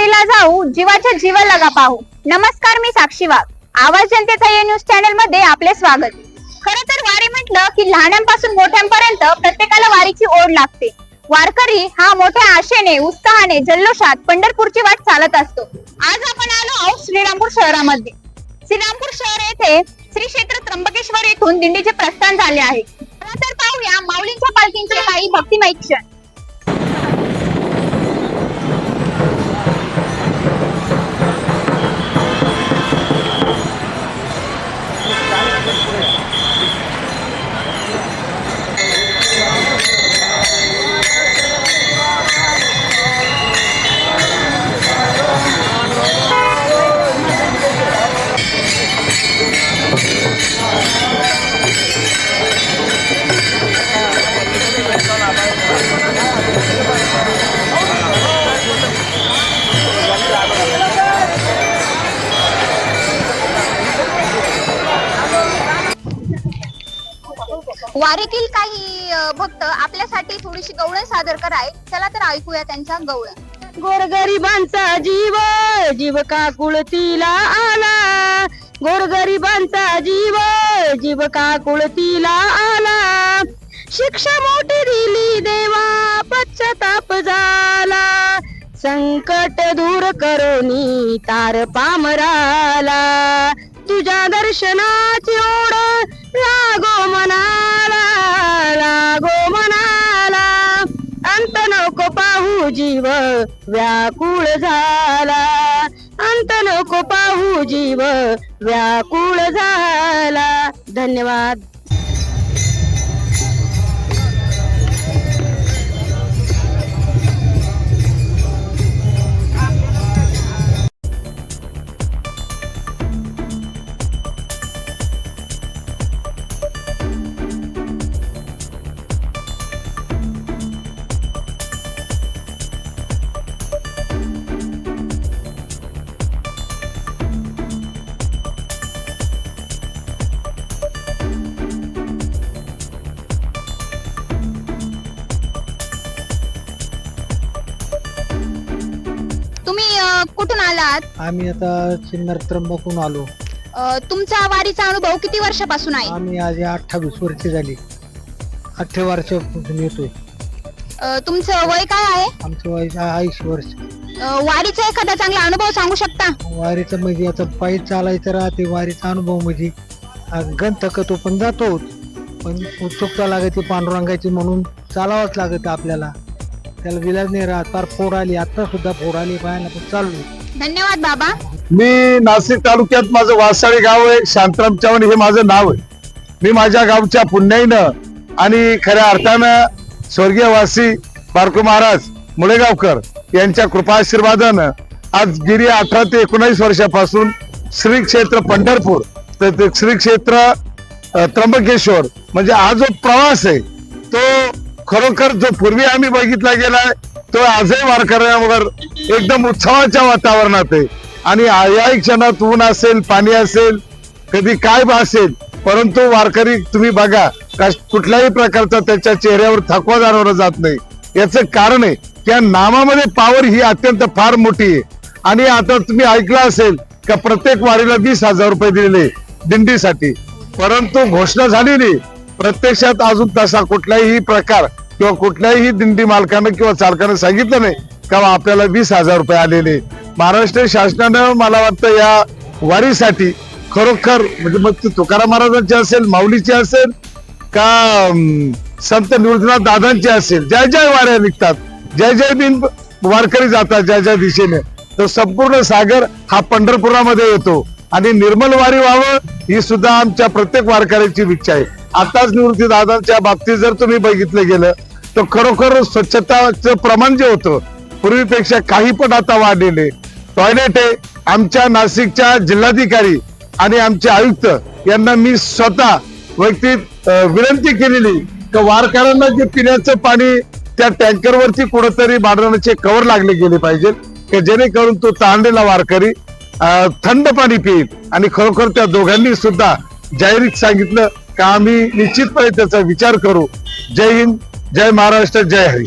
जीवाच्या जीवा लगा पाहू. नमस्कार मी साक्षी वाघ. आवाज जनतेचा या न्यूज चॅनलमध्ये आपले स्वागत. खर तर वारी म्हटलं की लहानांपासून मोठ्यांपर्यंत प्रत्येकाला वारीची ओढ लागते. वारकरी हा मोठ्या आशेने उत्साहाने जल्लोषात पंढरपूरची वाट चालत असतो. आज आपण आलो आहोत श्रीरामपूर शहरामध्ये. श्रीरामपूर शहर येथे श्री क्षेत्र त्र्यंबकेश्वर येथून दिंडीचे प्रस्थान झाले आहे. तर पाहूया माऊलींच्या पालखींचे काही भक्तिमय क्षण. वारीतील काही भक्त आपल्यासाठी थोडीशी गवळण सादर कराय चला तर ऐकूया त्यांच्या गवळण. गोरगरिबांचा जीव जीव का कुळतीला आला? गोरगरिबांचा जीव जीव का कुळतीला आला? शिक्षा मोठी दिली देवा पश्चाताप झाला. संकट दूर करोनी तार पामराला. तुझ्या दर्शनाची पाहू जीव व्याकुळ झाला. अंत नको पाहू जीव व्याकुळ झाला. धन्यवाद. तुम्ही अ, कुठून आलात? आम्ही आता सिन्नर त्र्यंबकून आलो. अ, तुमचा वारीचा अनुभव किती वर्षापासून आहे? आम्ही आज अठ्ठावीस वर्ष झाली. अठरा वर्षापासून येतोय. अ, तुमचं वय काय आहे? आमचं वय ऐंशी वर्ष. अ, वारीचा एखादा चांगला अनुभव सांगू शकता? वारीचं म्हणजे आता पायी चालायचं राहते वारीचा अनुभव म्हणजे आ, गण थकतो पण जातो पण उत्सुकता लागते पांडुरंगाची म्हणून चालावंच लागत आपल्याला. त्याला विलाज नाही राहत. फार फोड आली. आता सुद्धा फोड आली. पाहायला पण चालू धन्यवाद बाबा. मी नाशिक तालुक्यात माझं वासाळी गाव आहे. शांतराम चव्हाण हे माझं नाव आहे. मी माझ्या गावच्या पुण्याईनं आणि खऱ्या अर्थानं स्वर्गीय वासी बारकू महाराज मुळेगावकर यांच्या कृपाशीर्वादानं आज गेली अठरा ते एकोणावीस वर्षापासून श्री क्षेत्र पंढरपूर तर ते श्री क्षेत्र अ, त्र्यंबकेश्वर म्हणजे हा जो प्रवास आहे तो खरोखर जो पूर्वी आम्ही बघितला गेलाय तो आजही वारकऱ्यांवर एकदम उत्सवाच्या वातावरणात आहे. आणि याही क्षणात ऊन असेल पाणी असेल कधी काय बा असेल परंतु वारकरी तुम्ही बघा कुठल्याही प्रकारचा त्याच्या चेहऱ्यावर थकवा जाणवला जात नाही. याचं कारण आहे त्या नामामध्ये पावर ही अत्यंत फार मोठी आहे. आणि आता तुम्ही ऐकलं असेल का प्रत्येक वारीला वीस हजार रुपये दिलेले दिंडीसाठी. परंतु घोषणा झालेली प्रत्यक्षात अजून तसा कुठलाही प्रकार किंवा कुठल्याही दिंडी मालकानं किंवा चालकानं सांगितलं नाही का आपल्याला वीस हजार रुपये आलेले. महाराष्ट्र शासनानं मला वाटतं या वारीसाठी खरोखर म्हणजे मग ती तुकाराम महाराजांची असेल माऊलीची असेल का संत निवृत्तीनाथ दादांची असेल ज्या ज्या वाऱ्या निघतात जय जय बिन वारकरी जातात ज्या ज्या दिशेने तो संपूर्ण सागर हा पंढरपुरामध्ये येतो. आणि निर्मल वारी व्हावं ही सुद्धा आमच्या प्रत्येक वारकऱ्याची इच्छा आहे. आताच निवृत्ती दादांच्या बाबतीत जर तुम्ही बघितलं गेलं तर खरोखर स्वच्छताचं प्रमाण जे होतं पूर्वीपेक्षा काही पण आता वाढलेले. टॉयलेट आहे आमच्या नाशिकच्या जिल्हाधिकारी आणि आमचे आयुक्त यांना मी स्वतः वैयक्तिक विनंती केलेली की वारकऱ्यांना जे पिण्याचं पाणी त्या टँकरवरती कुठंतरी बांधण्याचे कवर लागले गेले पाहिजे की जेणेकरून तो तांडेला वारकरी थंड पाणी पिईल. आणि खरोखर त्या दोघांनी सुद्धा जाहीर सांगितलं का आम्ही निश्चितपणे त्याचा विचार करू. जय हिंद जय महाराष्ट्र जय हरी.